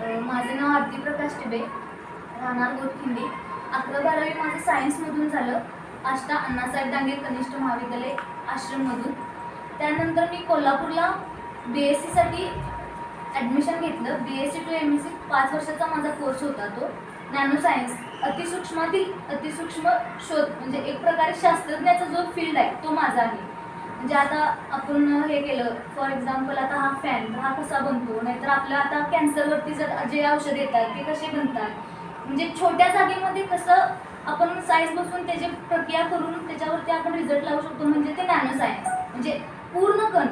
माझं नाव आरती प्रकाश टिबे राहणार गोटखिंडी अकरा बारावी माझं सायन्समधून झालं. आष्टा अण्णासाहेब डांगे कनिष्ठ महाविद्यालय आश्रममधून. त्यानंतर मी कोल्हापूरला बी एस सीसाठी ॲडमिशन घेतलं. B S C to M S C पाच वर्षाचा माझा कोर्स होता तो. नॅनो सायन्स अतिसूक्ष्मातील अतिसूक्ष्म शोध म्हणजे एक प्रकारे शास्त्रज्ञाचा जो फील्ड आहे तो माझा आहे. म्हणजे आता आपण हे केलं फॉर एक्झाम्पल आता हा फॅन हा कसा बनतो? नाहीतर आपल्या आता कॅन्सरवरती जर जे औषध येतात ते कसे बनतात? म्हणजे छोट्या जागेमध्ये कसं आपण सायन्स बसून त्याची प्रक्रिया करून त्याच्यावरती आपण रिझल्ट लावू शकतो म्हणजे ते नॅनो सायन्स म्हणजे पूर्ण कण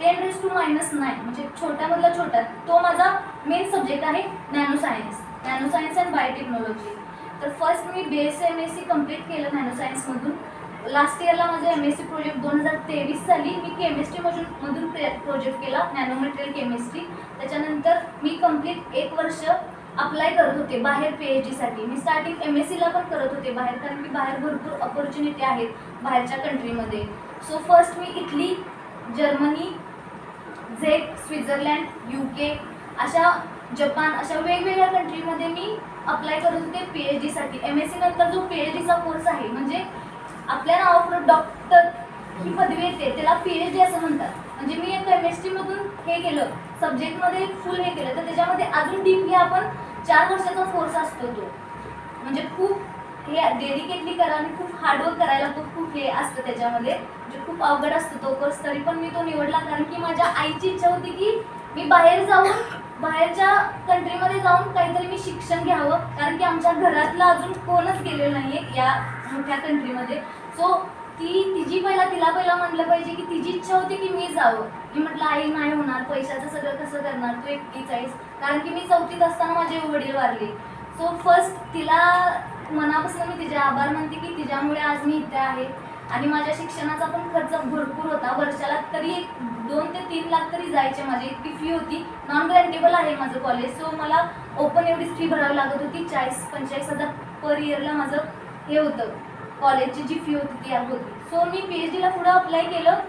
ten raise to minus nine म्हणजे छोट्यामधला छोटा तो माझा मेन सब्जेक्ट आहे nano science nano science and biotechnology तर फर्स्ट मी B S M S C complete केलं नॅनो सायन्समधून लास्ट इयरला माझं एम एस सी प्रोजेक्ट दोन हजार तेवीस साली मी केमिस्ट्री मधून मधून प्रोजेक्ट केला नॅनो मटेरियल केमिस्ट्री त्याच्यानंतर मी कंप्लीट एक वर्ष अप्लाय करत होते बाहेर पी एच डीसाठी मी स्टार्टिंग एम एस सीला पण करत होते बाहेर कारण की बाहेर भरपूर अपॉर्च्युनिटी आहेत बाहेरच्या कंट्रीमध्ये सो फर्स्ट मी इटली जर्मनी झेक स्वित्झर्लँड यू के अशा जपान अशा वेगवेगळ्या कंट्रीमध्ये मी अप्लाय करत होते पी एच डीसाठी एम एस सी नंतर जो पी एच डीचा कोर्स आहे म्हणजे आपल्या नावापुढं डॉक्टर ही पदवी येते. त्याला पी एच डी असं म्हणतात. म्हणजे मी एक केमिस्ट्रीमधून हे केलं. सब्जेक्टमध्ये फुल हे केलं. तर त्याच्यामध्ये अजून डीपली आपण चार वर्षाचा कोर्स असतो तो. म्हणजे खूप हे डेडिकेटली करा आणि खूप हार्डवर्क करायला तो खूप हे असतं त्याच्यामध्ये. म्हणजे खूप अवघड असतो तो कोर्स तरी पण मी तो निवडला कारण की माझ्या आईची इच्छा होती की मी बाहेर जाऊन बाहेरच्या कंट्रीमध्ये जाऊन काहीतरी मी शिक्षण घ्यावं. कारण की आमच्या घरातलं अजून कोणच गेलेलं नाही आहे या मोठ्या कंट्रीमध्ये सो ती तिची पहिला तिला पहिला म्हटलं पाहिजे की तिची इच्छा होती की मी जावं. मी म्हटलं आई नाही होणार. पैशाचं सगळं कसं करणार? तू एकटीच आहेस. कारण की मी चौथीत असताना माझे वडील वारले. सो फर्स्ट तिला मनापासून मी तिचे आभार मानते की तिच्यामुळे आज मी इथे आहे. आणि माझ्या शिक्षणाचा पण खर्च भरपूर होता. वर्षाला तरी एक दोन ते तीन लाख तरी जायचे. माझी इतकी फी होती. नॉन ग्रँटेबल आहे माझं कॉलेज सो मला ओपन एवढीच फी भरावी लागत होती. चाळीस पंचेचाळीस हजार पर इयरला माझं हे होतं. कॉलेजची जी फी होती ती होती. सो मी पी एच डीला पुढं अप्लाय केलं.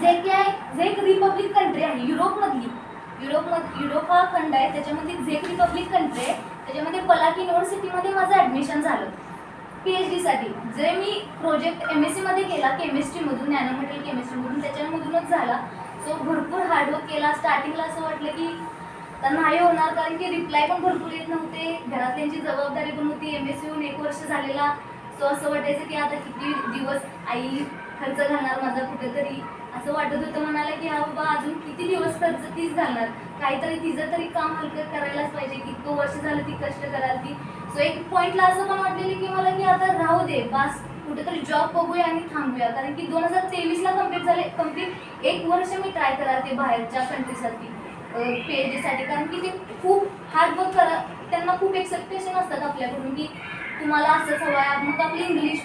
जे की आहे झेक रिपब्लिक कंट्री आहे युरोपमधली. युरोपमध युरोप हा खंड आहे त्याच्यामध्ये झेक रिपब्लिक कंट्री आहे त्याच्यामध्ये पलाक युनिव्हर्सिटीमध्ये माझं ॲडमिशन झालं. पी एच डीसाठी जे मी प्रोजेक्ट एम एस सीमध्ये केला केमिस्ट्रीमधून नॅनोमेटल केमिस्ट्रीमधून त्याच्यामधूनच झाला. सो भरपूर हार्डवर्क केला. स्टार्टिंगला असं वाटलं की तर नाही होणार कारण की रिप्लाय पण भरपूर येत नव्हते. घरातल्यांची जबाबदारी पण होती. एम एस सी एक वर्ष झालेला. सो असं वाटायचं की आता किती दिवस आई खर्च घालणार माझा कुठेतरी. असं वाटत होतं म्हणाला की हा बाबा अजून किती दिवस खर्च तीच घालणार? काहीतरी तिचं तरी काम हलकं करायलाच पाहिजे. की तो वर्ष झालं ती कष्ट कराल ती सो एक पॉईंटला असं पण वाटलेलं की मला की आता राहू दे. बास कुठेतरी जॉब बघूया आणि थांबूया. कारण की दोन हजार तेवीसला कंप्लीट झाले कंप्लीट एक वर्ष मी ट्राय करा ते बाहेरच्या कंट्रीसाठी पी एच डीसाठी कारण की ते खूप हार्ड वर्क करा त्यांना खूप एक्सेप्टेशन असतात आपल्याकडून की तुम्हाला असंच हवं आहे. मग आपली इंग्लिश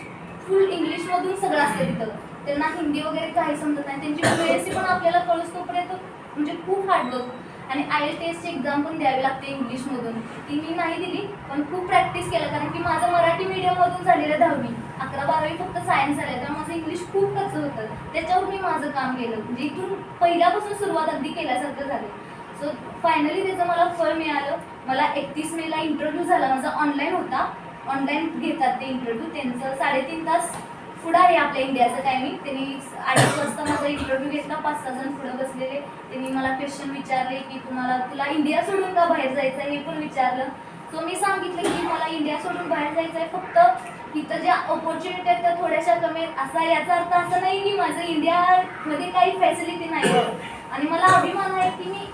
फुल इंग्लिशमधून सगळं असतं तिथं. त्यांना हिंदी वगैरे काही समजत नाही. त्यांची फ्लुएन्सी पण आपल्याला कळूस तोपर्यंत म्हणजे खूप हार्डवर्क आणि आय एल टेस्टची एक्झाम पण द्यावी लागते इंग्लिशमधून ती मी नाही दिली पण खूप प्रॅक्टिस केलं. कारण की माझं मराठी मीडियममधून झालेलं दहावी. अकरा बारावी फक्त सायन्स झालं. त्यामुळे माझं इंग्लिश खूप कच्चं होतं. त्याच्यावर मी माझं काम केलं. म्हणजे इथून पहिल्यापासून सुरुवात अगदी केल्यासारखं झालं. सो फायनली त्याचं मला फळ मिळालं. मला एकतीस मेला इंटरव्ह्यू झाला. माझा ऑनलाईन होता. ऑनलाईन घेतात ते इंटरव्ह्यू त्यांचं साडेतीन तास पुढं आहे आपल्या इंडियाचं टायमिंग त्यांनी अडीच वाजता माझा इंटरव्ह्यू घेतला. पाच सहा जण पुढं बसलेले. त्यांनी मला क्वेश्चन विचारले की तुम्हाला तुला इंडिया सोडून का बाहेर जायचं आहे? हे पण विचारलं. सो मी सांगितलं की मला इंडिया सोडून बाहेर जायचं आहे. फक्त इथं ज्या ऑपॉर्च्युनिटी आहेत त्या थोड्याशा कमी आहेत. असा याचा अर्थ असं नाही की माझं इंडियामध्ये काही फॅसिलिटी नाही आहे. आणि मला अभिमान आहे की मी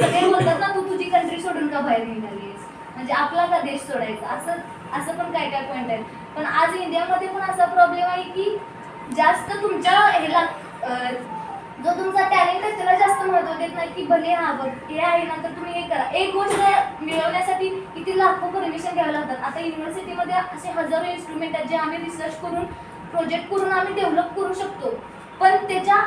सगळे म्हणतात ना तू तुझी कंट्री सोडून का बाहेर निघाली आहेस म्हणजे आपला का देश सोडायचा? असं असं पण काय काय पॉईंट आहेत. पण आज इंडियामध्ये पण असा प्रॉब्लेम आहे की जास्त तुमच्या ह्याला जो तुमचा टॅलेंट आहे त्याला जास्त महत्त्व देत नाही की भले हा बघ हे आहे ना तर तुम्ही हे करा. एक गोष्ट मिळवण्यासाठी किती लाखो परमिशन घ्यावं लागतात. आता युनिव्हर्सिटीमध्ये असे हजारो इन्स्ट्रुमेंट आहेत जे आम्ही रिसर्च करून प्रोजेक्ट करून आम्ही डेव्हलप करू शकतो. पण त्याच्या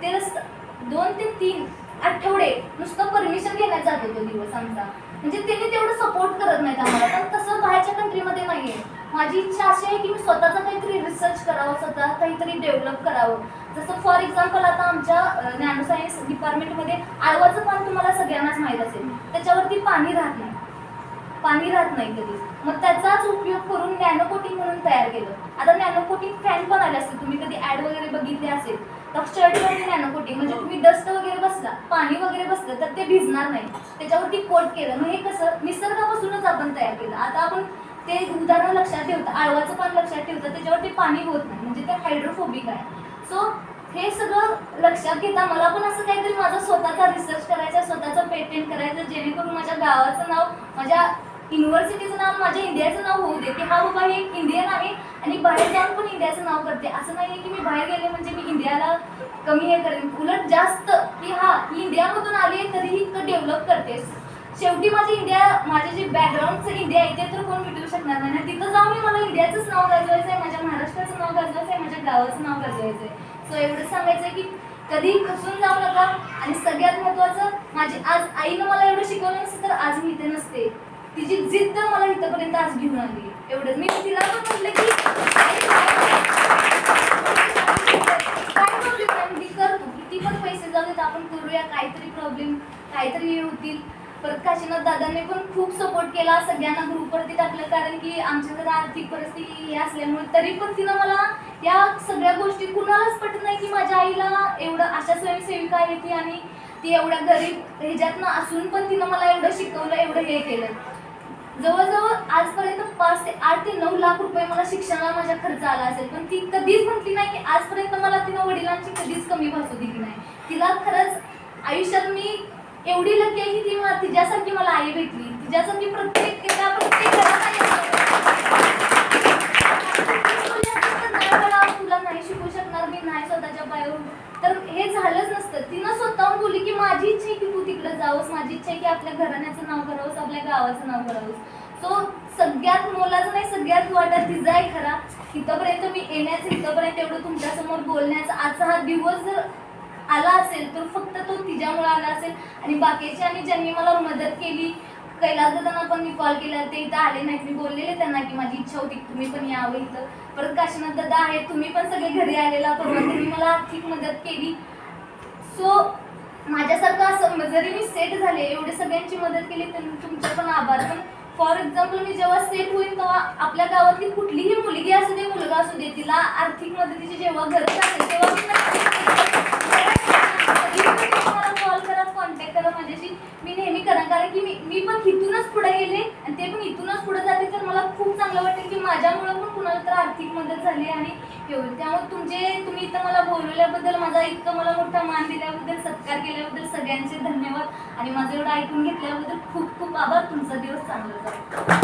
त्याला दोन ते तीन आठवडे नुसतं परमिशन घेण्यात जातो तो दिवस आमचा. म्हणजे त्यांनी तेवढं सपोर्ट करत नाहीत आम्हाला. पण तसं बाहेरच्या कंट्रीमध्ये नाही आहे माझी इच्छा अशी आहे की मी स्वतःचा काहीतरी रिसर्च करावं स्वतः काहीतरी डेव्हलप करावं. जसं फॉर एक्झाम्पल आता आमच्या नॅनो सायन्स डिपार्टमेंटमध्ये आळवाचं पान तुम्हाला सगळ्यांनाच माहीत असेल. त्याच्यावरती पाणी राहत नाही. पाणी राहत नाही कधी. मग त्याचाच उपयोग करून नॅनो कोटिंग म्हणून तयार केलं. आता नॅनो कोटिंग फॅन पण आले असते तुम्ही कधी ऍड वगैरे बघितले असेल. तर शर्टवरती नॅनो म्हणजे तुम्ही डस्ट वगैरे बसला पाणी वगैरे बसलं तर ते भिजणार नाही. त्याच्यावरती कोट केलं. मग हे कसं? निसर्गापासूनच आपण तयार केलं. आता आपण ते उदाहरण लक्षात ठेवतं आळवाचं पण लक्षात ठेवतं त्याच्यावरती पाणी होत नाही. म्हणजे ते हायड्रोफोबिक आहे. सो हे सगळं लक्षात घेता मला पण असं काहीतरी माझा स्वतःचा रिसर्च करायचा स्वतःचं पेटेंट करायचं जेणेकरून माझ्या गावाचं नाव माझ्या युनिव्हर्सिटीचं नाव माझ्या इंडियाचं नाव होऊ दे. की हा बाबा हे इंडियन आहे आणि बाहेर जाऊन पण इंडियाचं नाव करते. असं नाही आहे की मी बाहेर गेले म्हणजे मी इंडियाला कमी हे करेन. उलट जास्त की हा ही इंडियामधून आली आहे तरीही इतकं डेव्हलप करतेस शेवटी माझी इंडिया माझे जे बॅकग्राऊंडचं इंडिया आहे ते तर कोण मिटवू शकणार नाही. ना तिथं जाऊन मी मला इंडियाचंच नाव गाजवायचं आहे माझ्या महाराष्ट्राचं नाव गाजवायचं आहे माझ्या गावाचं नाव गाजवायचं आहे सो एवढं सांगायचं आहे की कधी खचून जाऊ नका. आणि सगळ्यात महत्त्वाचं माझी आज आईनं मला एवढं शिकवलं नसतं तर आज मी इथे नसते. तिची जिद्द मला इथपर्यंत आज घेऊन आली. एवढंच. मी तिला पण म्हटलं की काय प्रॉब्लेम नाही मी करतो. किती पण पैसे जाऊ देत आपण करूया. काहीतरी प्रॉब्लेम काहीतरी हे होतील. परत काशीनाथ दादांनी पण खूप सपोर्ट केला सगळ्यांना ग्रुपवरती टाकलं. कारण की आमच्याकडे आर्थिक परिस्थिती हे असल्यामुळे तरी पण तिनं मला या सगळ्या गोष्टी कुणालाच पटत नाही की माझ्या आईला एवढं अशा स्वयंसेविका आहे ती आणि ती एवढ्या गरीब ह्याच्यातनं असून पण तिनं मला एवढं शिकवलं एवढं हे केलं. जवळजवळ आजपर्यंत पाच ते आठ ते नऊ लाख रुपये मला शिक्षणाला माझ्या खर्च आला असेल. पण ती कधीच म्हटली नाही की आजपर्यंत मला तिनं वडिलांची कधीच कमी भासू दिली नाही. तिला खरंच आयुष्यात मी एवढी लकी आहे की ती मला तिच्यासारखी मला आई भेटली. तिच्यासारखी प्रत्येक घरात आई असते. नाही बाळा, तुला नाही शिकू शकणार मी नाही स्वतःच्या पायावर तर हे झालंच नसतं तिनं स्वतःहून बोलली की माझी इच्छा आहे की तू तिकडे जावंस माझी इच्छा आहे की आपल्या घराण्याचं नाव करावंस आपल्या गावाचं नाव करावंस सो सगळ्यात मोलाचं नाही सगळ्यात वाटा तिचा आहे खरा. इथंपर्यंत मी येण्याचं इथंपर्यंत एवढं तुमच्यासमोर बोलण्याचा आजचा हा दिवस जर आला असेल तर फक्त तो तिच्यामुळे आला असेल. आणि बाकीच्या आणि ज्यांनी मला मदत केली कैलास दादांना पण मी कॉल केला ते इथं आले नाहीत. मी बोललेले त्यांना की माझी इच्छा होती की तुम्ही पण यावं इथं. परत काशीनाथ दादा आहेत तुम्ही पण सगळे घरी आलेला परवा तुम्ही मला आर्थिक मदत केली. सो माझ्यासारखं असं जरी मी सेट झाले एवढे सगळ्यांची मदत केली तर तुमचे पण आभार. पण फॉर एक्झाम्पल मी जेव्हा सेट होईल तेव्हा आपल्या गावातली कुठलीही मुलगी असू दे मुलगा असू दे तिला आर्थिक मदतीची जेव्हा गरज असेल तेव्हा कॉल करा कॉन्टॅक्ट करा माझ्याशी. मी नेहमी करा कारण की मी मी पण इथूनच पुढे गेले आणि ते पण इथूनच पुढे जाते तर खूप चांगलं वाटेल की माझ्यामुळं पण कुणाला तर आर्थिक मदत झाली आणि एवढी त्यामुळे तुमचे तुम्ही इथं मला बोलवल्याबद्दल माझा इतकं मला मोठा मान दिल्याबद्दल सत्कार केल्याबद्दल सगळ्यांचे धन्यवाद. आणि माझं एवढं ऐकून घेतल्याबद्दल खूप खूप आभार. तुमचा दिवस चांगला जाईल.